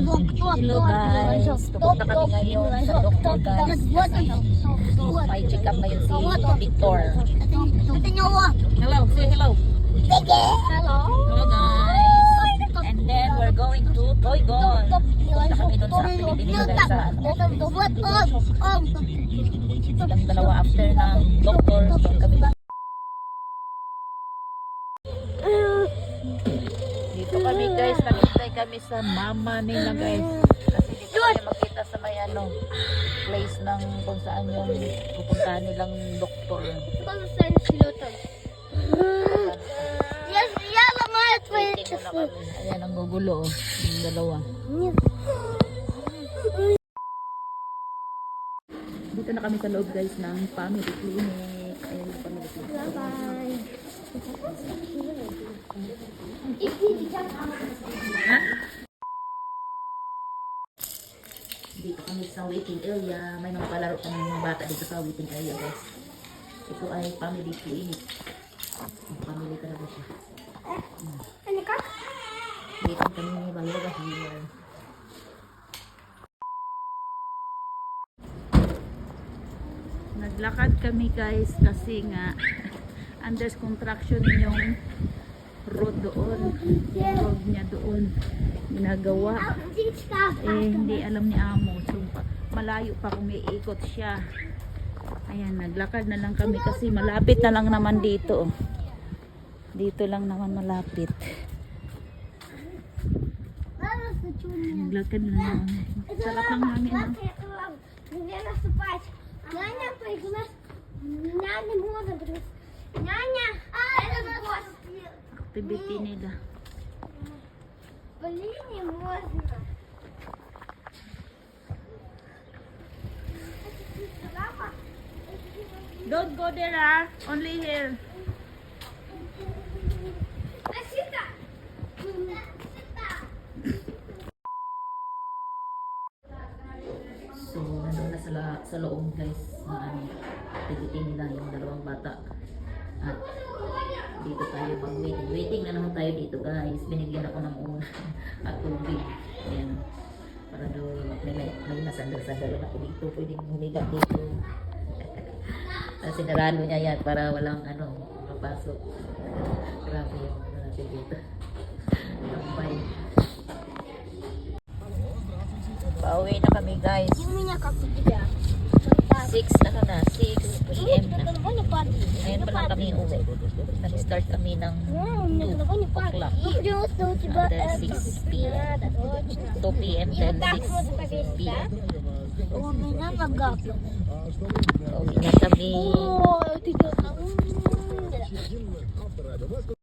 Hello guys, pupunta kami ngayon sa doktor guys. May check up ngayon si Victor. Hello, say hello. Hello. Hello guys. And then we're going to Toygon. Pupunta kami doon sa nila guys sa ano. Silang dalawa after ng doctor. Doon kami kami sa mama nila guys. Kasi dito kami makita sa may ano, place ng kung saan yung pupuntahan nilang doktor. Yes, yeah, mama, it's muna kami. Ayan ang gugulo oh, yung dalawa. Dito na kami sa loob guys ng family clinic. Ayan family clinic. Bye. Ha? Kami sa waiting area. May mga palaro kami ng mga bata dito sa waiting area guys. Ito ay family clinic. Family talaga siya. Ano ka? Dito kami bayar here. Naglakad kami guys kasi nga under construction yung road doon. Road niya doon. Ginagawa. Eh, hindi alam ni Amo. So, malayo pa kung may ikot siya. Ayan, naglakad na lang kami kasi malapit na lang naman dito. Dito lang naman malapit. Naglakad na lang. Sarap ng hangin. ah. Няня прыгнула. Няня можно прыгнуть. Няня! А, это просто. Activity nila. Блин, не можно. Don't go there ah. Only here. So, nandun na sila sa loob guys na ano, nila yung dalawang bata. At dito tayo pag waiting. Waiting na naman tayo dito guys. Binigyan ako ng una at tubig. Ayan. Para doon may, may, may nasandal-sandal ako dito. Pwedeng humiga dito. Sinarado niya yan para walang ano, mapasok. Grabe yung ano natin dito. Lampay. Pauwi na kami guys. Yung niya kapitidya. 6 ano na, 6 p.m. na. Ngayon pa lang kami uwi. Nag-start kami ng 2 o'clock. Until 6 p.m. 2 p.m. then 6 p.m. У меня богато. У меня там... это ты